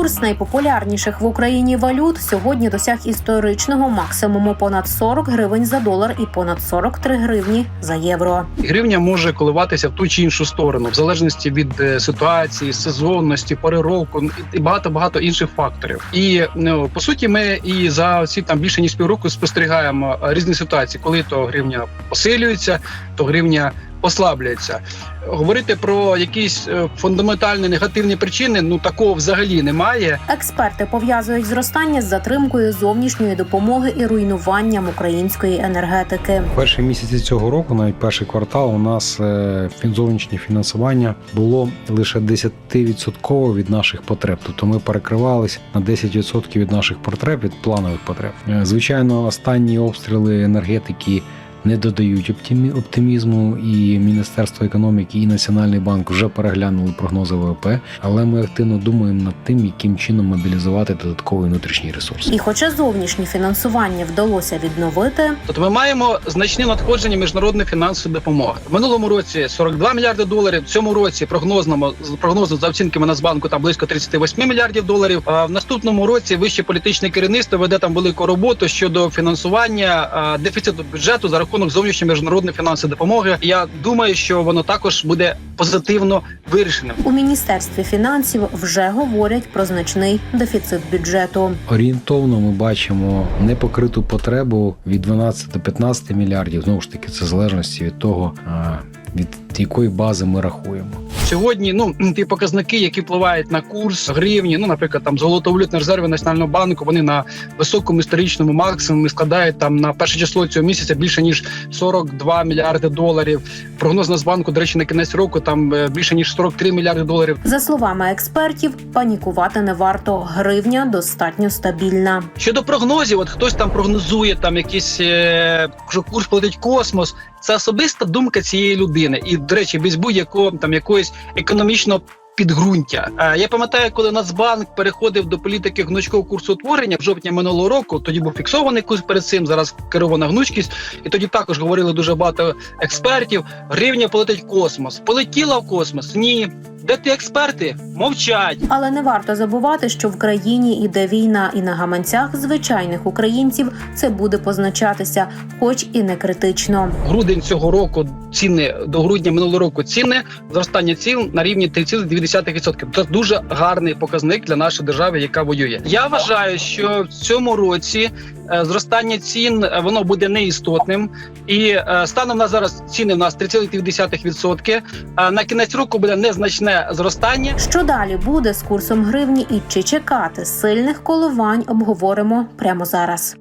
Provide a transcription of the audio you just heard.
Курс найпопулярніших в Україні валют сьогодні досяг історичного максимуму понад 40 гривень за долар і понад 43 гривні за євро. Гривня може коливатися в ту чи іншу сторону, в залежності від е, ситуації, сезонності, пори і багато багато інших факторів. І ну по суті, ми і за ці там більше ніж півроку спостерігаємо е, різні ситуації, коли то гривня посилюється, то гривня послаблюється. Говорити про якісь е, фундаментальні негативні причини, ну такого взагалі немає. Експерти пов'язують зростання з затримкою зовнішньої допомоги і руйнуванням української енергетики. Перші місяці цього року, навіть перший квартал, у нас е, зовнішнє фінансування було лише 10% від наших потреб. Тобто ми перекривались на 10% від наших потреб від планових потреб. Е, Звичайно, останні обстріли енергетики. Не додають оптимі- оптимізму, і Міністерство економіки і Національний банк вже переглянули прогнози ВВП, але ми активно думаємо над тим, яким чином мобілізувати додатковий внутрішній ресурс. І хоча зовнішнє фінансування вдалося відновити, Тобто ми маємо значні надходження міжнародної фінансової допомоги. В минулому році 42 мільярди доларів. В цьому році прогнозному прогнозно за оцінками Нацбанку там близько 38 мільярдів доларів. А в наступному році вище політичне керівництво веде там велику роботу щодо фінансування а, дефіциту бюджету за рахунок зовнішньої міжнародної фінансової допомоги. Я думаю, що воно також буде позитивно вирішеним. у міністерстві фінансів вже говорять про значний дефіцит бюджету. Орієнтовно ми бачимо непокриту потребу від 12 до 15 мільярдів. Знову ж таки, це залежності від того, від якої бази ми рахуємо. Сьогодні ну ті показники, які впливають на курс гривні, ну наприклад, там золотовалютні резерви національного банку, вони на високому історичному максимумі складають там на перше число цього місяця більше ніж 42 мільярди доларів. Прогноз Нацбанку, до речі, на кінець року там е, більше ніж 43 мільярди доларів. За словами експертів, панікувати не варто. Гривня достатньо стабільна. Щодо прогнозів, от хтось там прогнозує там якийсь е, що курс полетить в космос. Це особиста думка цієї людини, і до речі, без будь-якого там якоїсь економічного. Підґрунтя. Я пам'ятаю, коли Нацбанк переходив до політики гнучкового курсу утворення в жовтні минулого року. Тоді був фіксований курс перед цим. Зараз керована гнучкість, і тоді також говорили дуже багато експертів. Гривня полетить в космос. Полетіла в космос? Ні. Де ті експерти? Мовчать. Але не варто забувати, що в країні іде війна, і на гаманцях звичайних українців це буде позначатися, хоч і не критично. грудень цього року ціни до грудня минулого року ціни зростання цін на рівні 3,2%. Це дуже гарний показник для нашої держави, яка воює. Я вважаю, що в цьому році е, зростання цін е, воно буде неістотним, і е, станом на зараз ціни в нас 3,2%, А на кінець року буде незначне зростання. Що далі буде з курсом гривні і чи чекати сильних коливань, обговоримо прямо зараз.